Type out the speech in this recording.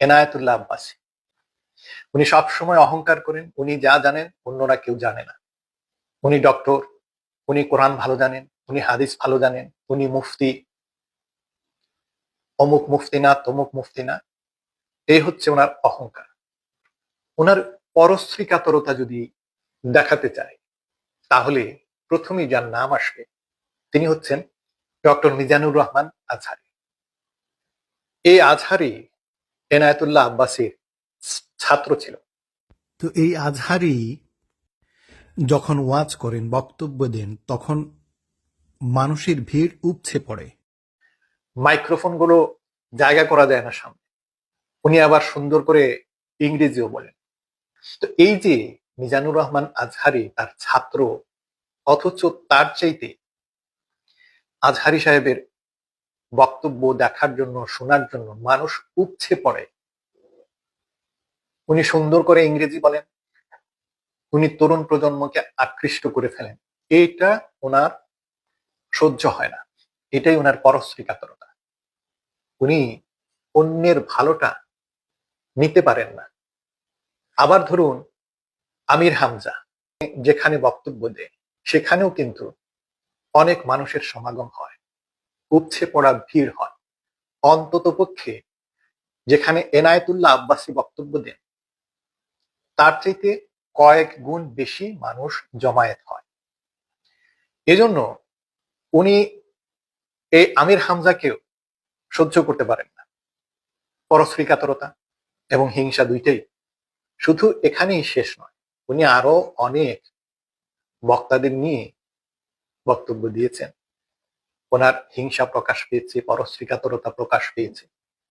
এনায়েতুল্লাহ আব্বাসী। উনি সবসময় অহংকার করেন, উনি যা জানেন অন্যরা কেউ জানে না। উনি ডক্টর, উনি কোরআন ভালো জানেন, উনি হাদিস ভালো জানেন, উনি মুফতি। অমুক মুফতি না, তমুক মুফতি না, এই হচ্ছে ওনার অহংকার। ওনার পরশ্রী কাতরতা যদি দেখাতে চায়, তাহলে প্রথমেই যার নাম আসবে, তিনি হচ্ছেন ডক্টর মিজানুর রহমান আজহারি। এই আজহারি এনায়েতুল্লাহ আব্বাসীর ছাত্র ছিল। তো এই আজহারি যখন ওয়াজ করেন বক্তব্য দেন তখন মানুষের ভিড় উপছে পড়ে। মাইক্রোফোনগুলো জায়গা করা যায় না সামনে। উনি আবার সুন্দর করে ইংরেজিও বলেন। তো এই যে মিজানুর রহমান আজহারি তার ছাত্র অথচ তার চাইতে আজহারি সাহেবের বক্তব্য দেখার জন্য, শোনার জন্য মানুষ উপছে পড়ে। উনি সুন্দর করে ইংরেজি বলেন। উনি তরুণ প্রজন্মকে আকৃষ্ট করে ফেলেন। এইটা ওনার সহ্য হয় না। এটাই ওনার পরশ্রীকাতরতা। উনি অন্যের ভালোটা নিতে পারেন না। আবার ধরুন, আমির হামজা, যেখানে বক্তব্য দেয়, সেখানেও কিন্তু অনেক মানুষের সমাগম হয়। উপছে পড়া ভিড় হয়। অন্তত পক্ষে যেখানে এনায়েতুল্লাহ আব্বাসী বক্তব্য দেন, তার চাইতে কয়েক গুণ বেশি মানুষ জমায়েত হয়। এজন্য উনি এই আমির হামজাকেও সহ্য করতে পারেন না। পরশ্রী কাতরতা এবং হিংসা দুইটাই শুধু এখানেই শেষ নয়, উনি আরও অনেক বক্তাদের নিয়ে বক্তব্য দিয়েছেন। ওনার হিংসা প্রকাশ পেয়েছে পরশ্রীকাতরতা প্রকাশ পেয়েছে।